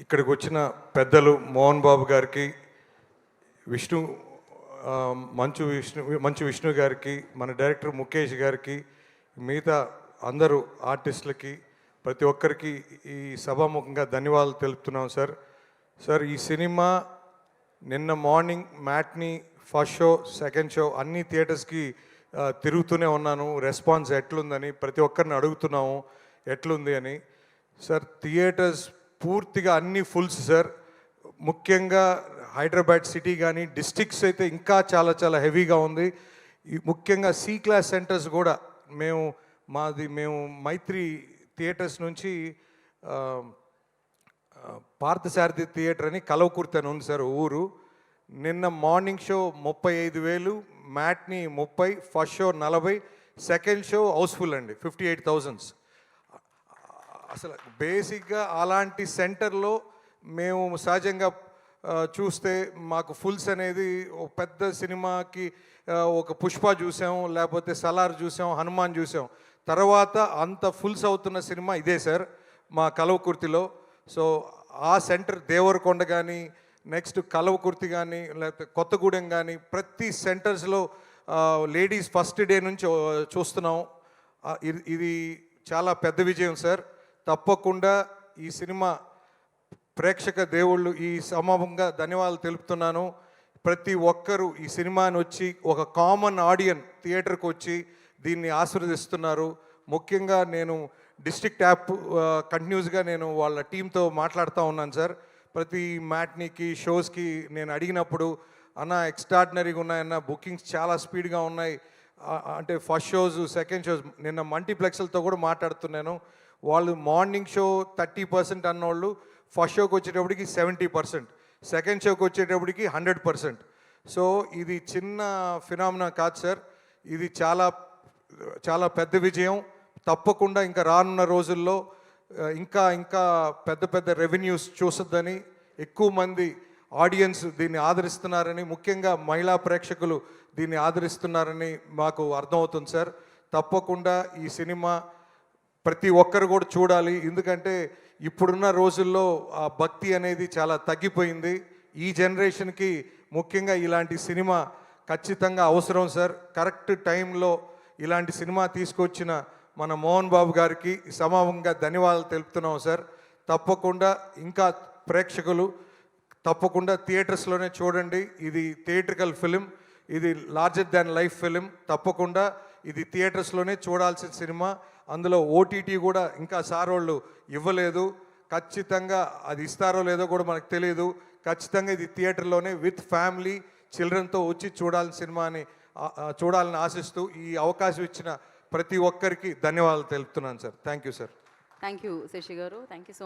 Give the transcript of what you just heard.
ఇక్కడికి వచ్చిన పెద్దలు మోహన్ బాబు గారికి విష్ణు మంచు విష్ణు మంచు విష్ణు గారికి మన డైరెక్టర్ ముఖేష్ గారికి మిగతా అందరూ ఆర్టిస్టులకి ప్రతి ఒక్కరికి ఈ సభాముఖంగా ధన్యవాదాలు తెలుపుతున్నాం సార్. సార్ ఈ సినిమా నిన్న morning matinee first show second show అన్ని థియేటర్స్కి తిరుగుతూనే ఉన్నాను. రెస్పాన్స్ ఎట్లుందని ప్రతి ఒక్కరిని అడుగుతున్నాము ఎట్లుంది అని. సార్ థియేటర్స్ పూర్తిగా అన్ని ఫుల్స్ సార్. ముఖ్యంగా హైదరాబాద్ సిటీ కానీ డిస్టిక్స్ అయితే ఇంకా చాలా చాలా హెవీగా ఉంది. ఈ ముఖ్యంగా సి క్లాస్ సెంటర్స్ కూడా మేము మాది మేము మైత్రి థియేటర్స్ నుంచి పార్థసారథి థియేటర్ అని కలవకుర్తి అని ఉంది సార్ ఊరు. నిన్న మార్నింగ్ షో ముప్పై ఐదు వేలు మ్యాట్ని ముప్పై ఫస్ట్ షో నలభై సెకండ్ షో హౌస్ఫుల్ అండి ఫిఫ్టీ ఎయిట్ థౌజండ్స్ అసలు బేసిక్గా అలాంటి సెంటర్లో మేము సహజంగా చూస్తే మాకు ఫుల్స్ అనేది ఒక పెద్ద సినిమాకి ఒక పుష్ప చూసాం లేకపోతే సలార్ చూసాం హనుమాన్ చూసాం. తర్వాత అంత ఫుల్స్ అవుతున్న సినిమా ఇదే సార్ మా కలవకుర్తిలో. సో ఆ సెంటర్ దేవరకొండ కానీ నెక్స్ట్ కలవకుర్తి కానీ లేకపోతే కొత్తగూడెం కానీ ప్రతి సెంటర్స్లో లేడీస్ ఫస్ట్ డే నుంచి చూస్తున్నాం. ఇది- ఇది చాలా పెద్ద విజయం సార్. తప్పకుండా ఈ సినిమా ప్రేక్షక దేవుళ్ళు ఈ సమూహంగా ధన్యవాదాలు తెలుపుతున్నాను. ప్రతి ఒక్కరూ ఈ సినిమాని వచ్చి ఒక కామన్ ఆడియన్ థియేటర్కి వచ్చి దీన్ని ఆశీర్వదిస్తున్నారు ముఖ్యంగా నేను డిస్ట్రిక్ట్ యాప్ కంటిన్యూస్గా నేను వాళ్ళ టీంతో మాట్లాడుతూ ఉన్నాను సార్. ప్రతి మ్యాట్నీకి షోస్కి నేను అడిగినప్పుడు అన్న ఎక్స్ట్రాడినరీగా ఉన్నాయన్న బుకింగ్స్ చాలా స్పీడ్గా ఉన్నాయి. అంటే ఫస్ట్ షోస్ సెకండ్ షోస్ నిన్న మల్టీప్లెక్స్లతో కూడా మాట్లాడుతున్నాను. వాళ్ళు మార్నింగ్ షో థర్టీ పర్సెంట్ అన్నోళ్ళు ఫస్ట్ షోకి వచ్చేటప్పటికి సెవెంటీ పర్సెంట్ సెకండ్ షోకి వచ్చేటప్పటికి హండ్రెడ్ పర్సెంట్. సో ఇది చిన్న ఫినామినా కాదు సార్. ఇది చాలా చాలా పెద్ద విజయం. తప్పకుండా ఇంకా రానున్న రోజుల్లో ఇంకా ఇంకా పెద్ద పెద్ద రెవెన్యూస్ చూసొద్దని ఎక్కువ మంది ఆడియన్స్ దీన్ని ఆదరిస్తున్నారని ముఖ్యంగా మహిళా ప్రేక్షకులు దీన్ని ఆదరిస్తున్నారని మాకు అర్థమవుతుంది సార్. తప్పకుండా ఈ సినిమా ప్రతి ఒక్కరు కూడా చూడాలి. ఎందుకంటే ఇప్పుడున్న రోజుల్లో ఆ భక్తి అనేది చాలా తగ్గిపోయింది. ఈ జనరేషన్కి ముఖ్యంగా ఇలాంటి సినిమా ఖచ్చితంగా అవసరం సార్. కరెక్ట్ టైంలో ఇలాంటి సినిమా తీసుకొచ్చిన మన మోహన్ బాబు గారికి సమావంగా ధన్యవాదాలు తెలుపుతున్నాం సార్. తప్పకుండా ఇంకా ప్రేక్షకులు తప్పకుండా థియేటర్స్లోనే చూడండి. ఇది థియేట్రికల్ ఫిలిం ఇది లార్జర్ దాన్ లైఫ్ ఫిలిం. తప్పకుండా ఇది థియేటర్స్లోనే చూడాల్సిన సినిమా. అందులో ఓటీటీ కూడా ఇంకా సార్ వాళ్ళు ఇవ్వలేదు. ఖచ్చితంగా అది ఇస్తారో లేదో కూడా మనకు తెలియదు ఖచ్చితంగా ఇది థియేటర్లోనే విత్ ఫ్యామిలీ చిల్డ్రన్తో వచ్చి చూడాల్సిన సినిమాని చూడాలని ఆశిస్తూ ఈ అవకాశం ఇచ్చిన ప్రతి ఒక్కరికి ధన్యవాదాలు తెలుపుతున్నాను sir. Thank you sir. Thank you Sasi garu. Thank you so